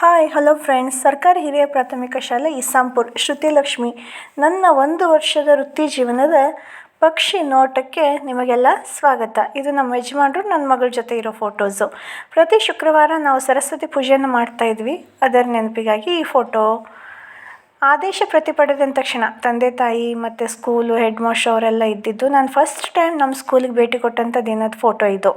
Hi hello friends ಸರ್ಕಾರಿ ಹಿರಿಯ ಪ್ರಾಥಮಿಕ ಶಾಲೆ ಇಸ್ಸಾಂಪುರ್. ಶ್ರುತಿ ಲಕ್ಷ್ಮಿ ನನ್ನ ಒಂದು ವರ್ಷದ ವೃತ್ತಿ ಜೀವನದ ಪಕ್ಷಿ ನೋಟಕ್ಕೆ ನಿಮಗೆಲ್ಲ ಸ್ವಾಗತ. ಇದು ನಮ್ಮ ಯಜಮಾನರು, ನನ್ನ ಮಗಳ ಜೊತೆ ಇರೋ ಫೋಟೋಸು ಪ್ರತಿ ಶುಕ್ರವಾರ ನಾವು ಸರಸ್ವತಿ ಪೂಜೆಯನ್ನು ಮಾಡ್ತಾ ಇದ್ವಿ. ಅದರ ನೆನಪಿಗಾಗಿ ಈ ಫೋಟೋ ಆದೇಶ ಪ್ರತಿ ಪಡೆದ ತಕ್ಷಣ ತಂದೆ, ತಾಯಿ ಮತ್ತು ಸ್ಕೂಲು ಹೆಡ್ ಮಾಸ್ಟರ್ ಅವರೆಲ್ಲ ಇದ್ದಿದ್ದು, ನಾನು ಫಸ್ಟ್ ಟೈಮ್ ನಮ್ಮ ಸ್ಕೂಲಿಗೆ ಭೇಟಿ ಕೊಟ್ಟಂಥ ದಿನದ ಫೋಟೋ ಇದು.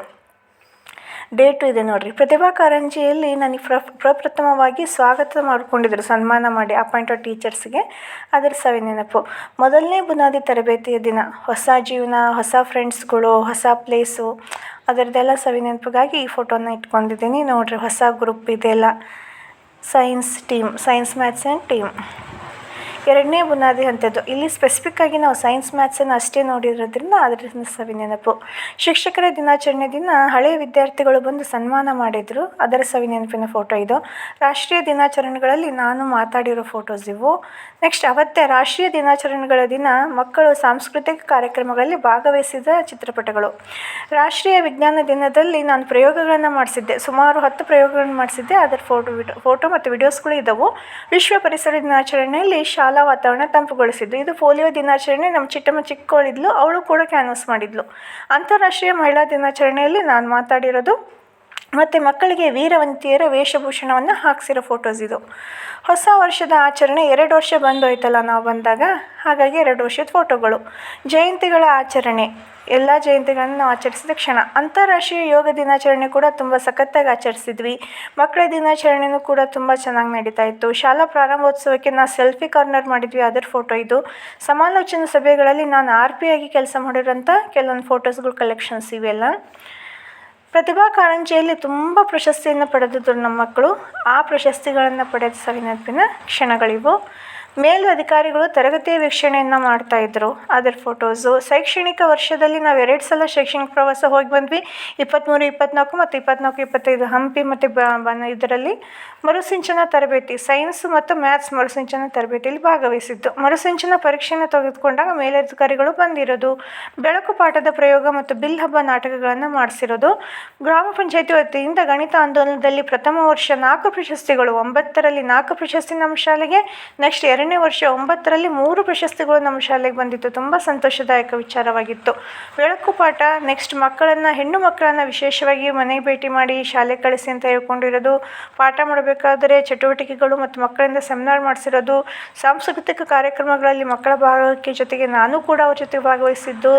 ಡೇಟು ಇದೆ ನೋಡಿರಿ. ಪ್ರತಿಭಾ ಕಾರಂಜಿಯಲ್ಲಿ ನನಗೆ ಪ್ರ ಪ್ರಪ್ರಥಮವಾಗಿ ಸ್ವಾಗತ ಮಾಡಿಕೊಂಡಿದ್ರು. ಸನ್ಮಾನ ಮಾಡಿ ಅಪಾಯಿಂಟೆಡ್ ಟೀಚರ್ಸ್ಗೆ. ಅದರ ಸವಿ ನೆನಪು ಮೊದಲನೇ ಬುನಾದಿ ತರಬೇತಿಯ ದಿನ. ಹೊಸ ಜೀವನ, ಹೊಸ ಫ್ರೆಂಡ್ಸ್ಗಳು, ಹೊಸ ಪ್ಲೇಸು. ಅದರದ್ದೆಲ್ಲ ಸವಿ ನೆನಪಿಗಾಗಿ ಈ ಫೋಟೋನ ಇಟ್ಕೊಂಡಿದ್ದೀನಿ. ನೋಡಿರಿ, ಹೊಸ ಗ್ರೂಪ್ ಇದೆಲ್ಲ. Science team, science, maths and team. ಎರಡನೇ ಬುನಾದಿ ಹಂತದ್ದು. ಇಲ್ಲಿ ಸ್ಪೆಸಿಫಿಕ್ಕಾಗಿ ನಾವು ಸೈನ್ಸ್ ಮ್ಯಾಥ್ಸನ್ನು ಅಷ್ಟೇ ನೋಡಿರೋದ್ರಿಂದ ಅದರಿಂದ ಸವಿನೆನಪು ಶಿಕ್ಷಕರ ದಿನಾಚರಣೆ ದಿನ ಹಳೆಯ ವಿದ್ಯಾರ್ಥಿಗಳು ಬಂದು ಸನ್ಮಾನ ಮಾಡಿದರು. ಅದರ ಸವಿನೆನಪಿನ ಫೋಟೋ ಇದು. ರಾಷ್ಟ್ರೀಯ ದಿನಾಚರಣೆಗಳಲ್ಲಿ ನಾನು ಮಾತಾಡಿರೋ ಫೋಟೋಸ್ ಇವು. ನೆಕ್ಸ್ಟ್ ಅವತ್ತೇ ರಾಷ್ಟ್ರೀಯ ದಿನಾಚರಣೆಗಳ ದಿನ ಮಕ್ಕಳು ಸಾಂಸ್ಕೃತಿಕ ಕಾರ್ಯಕ್ರಮಗಳಲ್ಲಿ ಭಾಗವಹಿಸಿದ ಚಿತ್ರಪಟಗಳು. ರಾಷ್ಟ್ರೀಯ ವಿಜ್ಞಾನ ದಿನದಲ್ಲಿ ನಾನು ಪ್ರಯೋಗಗಳನ್ನು ಮಾಡಿಸಿದ್ದೆ. ಸುಮಾರು ಹತ್ತು ಪ್ರಯೋಗಗಳನ್ನು ಮಾಡಿಸಿದ್ದೆ. ಅದರ ಫೋಟೋ ಫೋಟೋ ಮತ್ತು ವಿಡಿಯೋಸ್ಗಳು ಇದ್ದವು. ವಿಶ್ವ ಪರಿಸರ ದಿನಾಚರಣೆಯಲ್ಲಿ ಶಾಲಾ ವಾತಾವರಣ ತಂಪುಗೊಳಿಸಿದ್ದು. ಇದು ಪೋಲಿಯೋ ದಿನಾಚರಣೆ. ನಮ್ಮ ಚಿಟ್ಟಮ್ಮ ಚಿಕ್ಕವಳಿದ್ಲು, ಅವಳು ಕೂಡ ಕ್ಯಾನ್ವಸ್ ಮಾಡಿದ್ಲು. ಅಂತಾರಾಷ್ಟ್ರೀಯ ಮಹಿಳಾ ದಿನಾಚರಣೆಯಲ್ಲಿ ನಾನು ಮಾತಾಡಿರೋದು ಮತ್ತು ಮಕ್ಕಳಿಗೆ ವೀರವಂತಿಯರ ವೇಷಭೂಷಣವನ್ನು ಹಾಕ್ಸಿರೋ ಫೋಟೋಸ್ ಇದು. ಹೊಸ ವರ್ಷದ ಆಚರಣೆ ಎರಡು ವರ್ಷ ಬಂದೋಯ್ತಲ್ಲ ನಾವು ಬಂದಾಗ? ಹಾಗಾಗಿ ಎರಡು ವರ್ಷದ ಫೋಟೋಗಳು ಜಯಂತಿಗಳ ಆಚರಣೆ. ಎಲ್ಲ ಜಯಂತಿಗಳನ್ನು ನಾವು ಆಚರಿಸಿದ ಕ್ಷಣ. ಅಂತಾರಾಷ್ಟ್ರೀಯ ಯೋಗ ದಿನಾಚರಣೆ ಕೂಡ ತುಂಬ ಸಖತ್ತಾಗಿ ಆಚರಿಸಿದ್ವಿ. ಮಕ್ಕಳ ದಿನಾಚರಣೆಯೂ ಕೂಡ ತುಂಬ ಚೆನ್ನಾಗಿ ನಡೀತಾ ಇತ್ತು. ಶಾಲಾ ಪ್ರಾರಂಭೋತ್ಸವಕ್ಕೆ ನಾವು ಸೆಲ್ಫಿ ಕಾರ್ನರ್ ಮಾಡಿದ್ವಿ. ಅದರ ಫೋಟೋ ಇದು. ಸಮಾಲೋಚನಾ ಸಭೆಗಳಲ್ಲಿ ನಾನು ಆರ್ ಪಿ ಆಗಿ ಕೆಲಸ ಮಾಡಿರೋಂಥ ಕೆಲವೊಂದು ಫೋಟೋಸ್ಗಳು ಕಲೆಕ್ಷನ್ಸ್ ಇವೆಲ್ಲ. ಪ್ರತಿಭಾ ಕಾರಂಜಿಯಲ್ಲಿ ತುಂಬ ಪ್ರಶಸ್ತಿಯನ್ನು ಪಡೆದಿದ್ದರು ನಮ್ಮ ಮಕ್ಕಳು. ಆ ಪ್ರಶಸ್ತಿಗಳನ್ನು ಪಡೆದ ಕ್ಷಣಗಳಿವು. ಮೇಲು ಅಧಿಕಾರಿಗಳು ತರಗತಿಯ ವೀಕ್ಷಣೆಯನ್ನು ಮಾಡ್ತಾಯಿದ್ರು ಅದರ ಫೋಟೋಸು ಶೈಕ್ಷಣಿಕ ವರ್ಷದಲ್ಲಿ ನಾವು ಎರಡು ಸಲ ಶೈಕ್ಷಣಿಕ ಪ್ರವಾಸ ಹೋಗಿ ಬಂದ್ವಿ. ಇಪ್ಪತ್ತ್ಮೂರು ಇಪ್ಪತ್ತ್ನಾಲ್ಕು ಮತ್ತು ಇಪ್ಪತ್ತ್ನಾಲ್ಕು ಇಪ್ಪತ್ತೈದು ಹಂಪಿ ಮತ್ತು ಬ ಇದರಲ್ಲಿ ಮರುಸಿಂಚನ ತರಬೇತಿ ಸೈನ್ಸ್ ಮತ್ತು ಮ್ಯಾಥ್ಸ್ ಮರುಸಿಂಚನ ತರಬೇತಿಯಲ್ಲಿ ಭಾಗವಹಿಸಿದ್ದು. ಮರುಸಿಂಚನ ಪರೀಕ್ಷೆಯನ್ನು ತೆಗೆದುಕೊಂಡಾಗ ಮೇಲಧಿಕಾರಿಗಳು ಬಂದಿರೋದು, ಬೆಳಕು ಪಾಠದ ಪ್ರಯೋಗ ಮತ್ತು ಬಿಲ್ ಹಬ್ಬ ನಾಟಕಗಳನ್ನು ಮಾಡಿಸಿರೋದು. ಗ್ರಾಮ ಪಂಚಾಯತಿ ವತಿಯಿಂದ ಗಣಿತ ಆಂದೋಲನದಲ್ಲಿ ಪ್ರಥಮ ವರ್ಷ ನಾಲ್ಕು ಪ್ರಶಸ್ತಿಗಳು, ಒಂಬತ್ತರಲ್ಲಿ ನಾಲ್ಕು ಪ್ರಶಸ್ತಿ ನಮ್ಮ ಶಾಲೆಗೆ ನೆಕ್ಸ್ಟ್ ಎರಡು ಎರಡನೇ ವರ್ಷ ಒಂಬತ್ತರಲ್ಲಿ ಮೂರು ಪ್ರಶಸ್ತಿಗಳು ನಮ್ಮ ಶಾಲೆಗೆ ಬಂದಿತ್ತು. ತುಂಬ ಸಂತೋಷದಾಯಕ ವಿಚಾರವಾಗಿತ್ತು. ಬೆಳಕು ಪಾಠ ನೆಕ್ಸ್ಟ್ ಮಕ್ಕಳನ್ನು, ಹೆಣ್ಣು ಮಕ್ಕಳನ್ನು ವಿಶೇಷವಾಗಿ ಮನೆಗೆ ಭೇಟಿ ಮಾಡಿ ಶಾಲೆ ಕಳಿಸಿ ಅಂತ ಹೇಳ್ಕೊಂಡಿರೋದು, ಪಾಠ ಮಾಡಬೇಕಾದರೆ ಚಟುವಟಿಕೆಗಳು ಮತ್ತು ಮಕ್ಕಳಿಂದ ಸೆಮಿನಾರ್ ಮಾಡಿಸಿರೋದು, ಸಾಂಸ್ಕೃತಿಕ ಕಾರ್ಯಕ್ರಮಗಳಲ್ಲಿ ಮಕ್ಕಳ ಭಾಗಕ್ಕೆ ಜೊತೆಗೆ ನಾನು ಕೂಡ ಅವ್ರ ಜೊತೆ ಭಾಗವಹಿಸಿದ್ದು.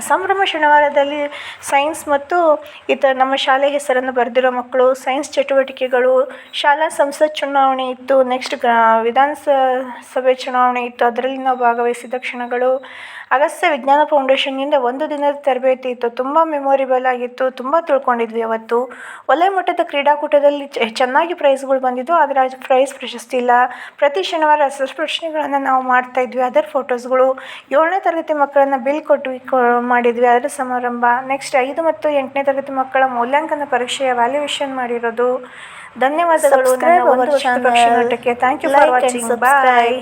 ಸಂಭ್ರಮ ಶನಿವಾರದಲ್ಲಿ ಸೈನ್ಸ್ ಮತ್ತು ಇತರ ನಮ್ಮ ಶಾಲೆ ಹೆಸರನ್ನು ಬರೆದಿರೋ ಮಕ್ಕಳು ಸೈನ್ಸ್ ಚಟುವಟಿಕೆಗಳು, ಶಾಲಾ ಸಂಸತ್ ಚುನಾವಣೆ ಇತ್ತು ನೆಕ್ಸ್ಟ್ ವಿಧಾನ ಸಭೆ ಚುನಾವಣೆ ಇತ್ತು ಅದರಲ್ಲಿ ನಾವು ಭಾಗವಹಿಸಿದ ಕ್ಷಣಗಳು ಅಗಸ್ತ್ಯ ವಿಜ್ಞಾನ ಫೌಂಡೇಶನ್ನಿಂದ ಒಂದು ದಿನದ ತರಬೇತಿ ಇತ್ತು. ತುಂಬ ಮೆಮೊರಿಬಲ್ ಆಗಿತ್ತು. ತುಂಬ ತಿಳ್ಕೊಂಡಿದ್ವಿ ಅವತ್ತು. ವಲಯ ಮಟ್ಟದ ಕ್ರೀಡಾಕೂಟದಲ್ಲಿ ಚೆನ್ನಾಗಿ ಪ್ರೈಸ್ಗಳು ಬಂದಿದ್ದು ಆದರೆ ಪ್ರೈಸ್ ಪ್ರಶಸ್ತಿ ಇಲ್ಲ. ಪ್ರತಿ ಶನಿವಾರ ಪ್ರಶ್ನೆಗಳನ್ನು ನಾವು ಮಾಡ್ತಾ ಇದ್ವಿ. ಅದರ ಫೋಟೋಸ್ಗಳು ಏಳನೇ ತರಗತಿ ಮಕ್ಕಳನ್ನು ಬಿಲ್ ಕೊಟ್ಟು ಮಾಡಿದ್ವಿ. ಅದರ ಸಮಾರಂಭ. ನೆಕ್ಸ್ಟ್ ಐದು ಮತ್ತು ಎಂಟನೇ ತರಗತಿ ಮಕ್ಕಳ ಮೌಲ್ಯಾಂಕನ ಪರೀಕ್ಷೆಯ ವ್ಯಾಲ್ಯೂಯೇಷನ್ ಮಾಡಿರೋದು. ಧನ್ಯವಾದಗಳು. Thank you for watching bye